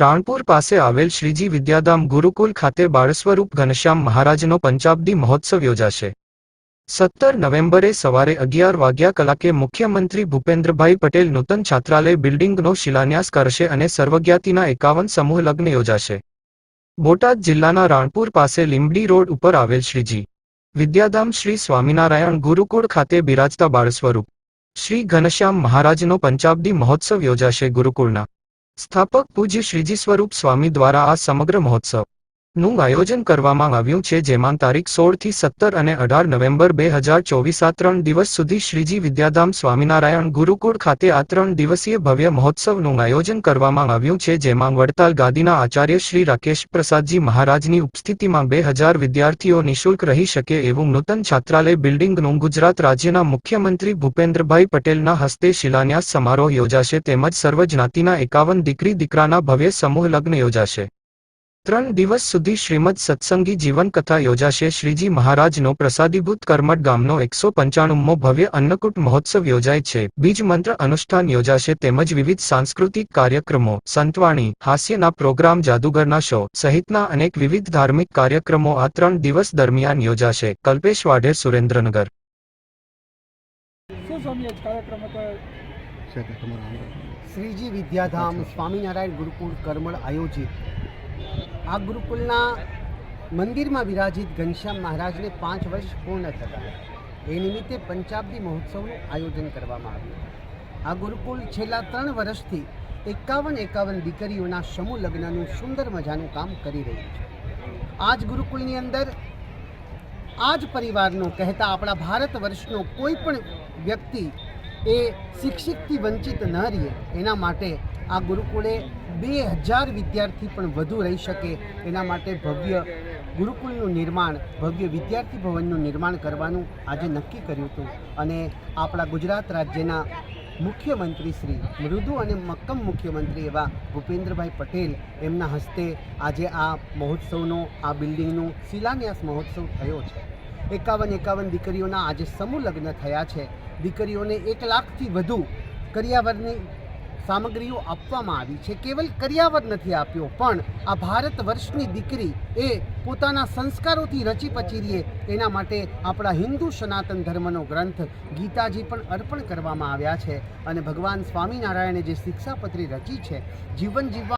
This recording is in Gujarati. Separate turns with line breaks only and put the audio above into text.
રાણપુર પાસે આવેલ શ્રીજી વિદ્યાધામ ગુરુકુલ ખાતે બાળસ્વરૂપ ઘનશ્યામ મહારાજનો પંચાબ્દી મહોત્સવ યોજાશે. સત્તર નવેમ્બરે સવારે અગિયાર વાગ્યા કલાકે મુખ્યમંત્રી ભૂપેન્દ્રભાઈ પટેલ નૂતન છાત્રાલય બિલ્ડિંગનો શિલાન્યાસ કરશે અને સર્વજ્ઞાતિના એકાવન સમૂહ લગ્ન યોજાશે. બોટાદ જિલ્લાના રાણપુર પાસે લીંબડી રોડ ઉપર આવેલ શ્રીજી વિદ્યાધામ શ્રી સ્વામિનારાયણ ગુરુકુળ ખાતે બિરાજતા બાળસ્વરૂપ. શ્રી ઘનશ્યામ મહારાજનો પંચાબ્દી મહોત્સવ યોજાશે ગુરુકુળના. સ્થાપક પૂજ્ય શ્રીજી સ્વરૂપ સ્વામી દ્વારા આ સમગ્ર મહોત્સવ. નું આયોજન કરવામાં આવ્યું છે, જેમાં તારીખ સોળથી સત્તર અને અઢાર નવેમ્બર બે હજાર ચોવીસ આ ત્રણ દિવસ સુધી શ્રીજી વિદ્યાધામ સ્વામિનારાયણ ગુરુકુળ ખાતે આ ત્રણ દિવસીય ભવ્ય મહોત્સવનું આયોજન કરવામાં આવ્યું છે, જેમાં વડતાલ ગાદીના આચાર્ય શ્રી રાકેશ પ્રસાદજી મહારાજની ઉપસ્થિતિમાં બે હજાર વિદ્યાર્થીઓ નિઃશુલ્ક રહી શકે એવું નૂતન છાત્રાલય બિલ્ડિંગનું ગુજરાત રાજ્યના મુખ્યમંત્રી ભૂપેન્દ્રભાઈ પટેલના હસ્તે શિલાન્યાસ સમારોહ યોજાશે, તેમજ સર્વ જ્ઞાતિના એકાવન દીકરી દીકરાના ભવ્ય સમૂહ લગ્ન યોજાશે. ત્રણ દિવસ સુધી શ્રીમદ સત્સંગી જીવનકથા યોજાશે. શ્રીજી મહારાજનો પ્રસાદીભૂત કરમટ ગામનો એકસો પંચાણુંમો ભવ્ય અન્નકૂટ મહોત્સવ યોજાય છે. બીજ મંત્ર અનુષ્ઠાન યોજાશે તેમજ વિવિધ સાંસ્કૃતિક કાર્યક્રમો સંતવાણી હાસ્યના પ્રોગ્રામ જાદુગરના શો સહિતના અનેક વિવિધ ધાર્મિક કાર્યક્રમો આ ત્રણ દિવસ દરમિયાન યોજાશે. કલ્પેશ વાઢેર સુરેન્દ્રનગર.
શ્રીજી વિદ્યાધામ સ્વામિનારાયણ ગુરુકુળ કરમળ આયોજિત આ ગુરુકુલના મંદિરમાં વિરાજિત ઘનશ્યામ મહારાજને પાંચ વર્ષ પૂર્ણ થતા. એ નિમિત્તે પંચાબ્દી મહોત્સવનું આયોજન કરવામાં આવ્યું. આ ગુરુકુલ છેલ્લા ત્રણ વર્ષથી એકાવન એકાવન દીકરીઓના સમૂહ લગ્નનું સુંદર મજાનું કામ કરી રહ્યું છે. આ જ ગુરુકુલની અંદર આ જ પરિવારનો કહેતા આપણા ભારત વર્ષનો કોઈ પણ વ્યક્તિ એ શિક્ષિતથી વંચિત ન રહે, એના માટે આ ગુરુકુળે બે હજાર વિદ્યાર્થી પણ વધુ રહી શકે એના માટે ભવ્ય ગુરુકુળનું નિર્માણ, ભવ્ય વિદ્યાર્થી ભવનનું નિર્માણ કરવાનું આજે નક્કી કર્યું હતું. અને આપણા ગુજરાત રાજ્યના મુખ્યમંત્રી શ્રી, મૃદુ અને મક્કમ મુખ્યમંત્રી એવા ભૂપેન્દ્રભાઈ પટેલ એમના હસ્તે આજે આ મહોત્સવનો, આ બિલ્ડિંગનું શિલાન્યાસ મહોત્સવ થયો છે. એકાવન એકાવન દીકરીઓના આજે સમૂહ લગ્ન થયા છે. દીકરીઓને એક લાખથી વધુ કરિયાવરની સામગ્રીઓ આપવામાં આવી છે. કેવલ કર્યાવર નથી આપ્યો, પણ આ ભારત વર્ષની દીકરી એ પોતાના સંસ્કારોથી રચી પચી રહે એના માટે આપણા હિન્દુ સનાતન ધર્મનો ગ્રંથ ગીતાજી પણ અર્પણ કરવામાં આવ્યા છે. અને ભગવાન સ્વામિનારાયણે જે શિક્ષાપત્રી રચી છે, જીવન જીવવા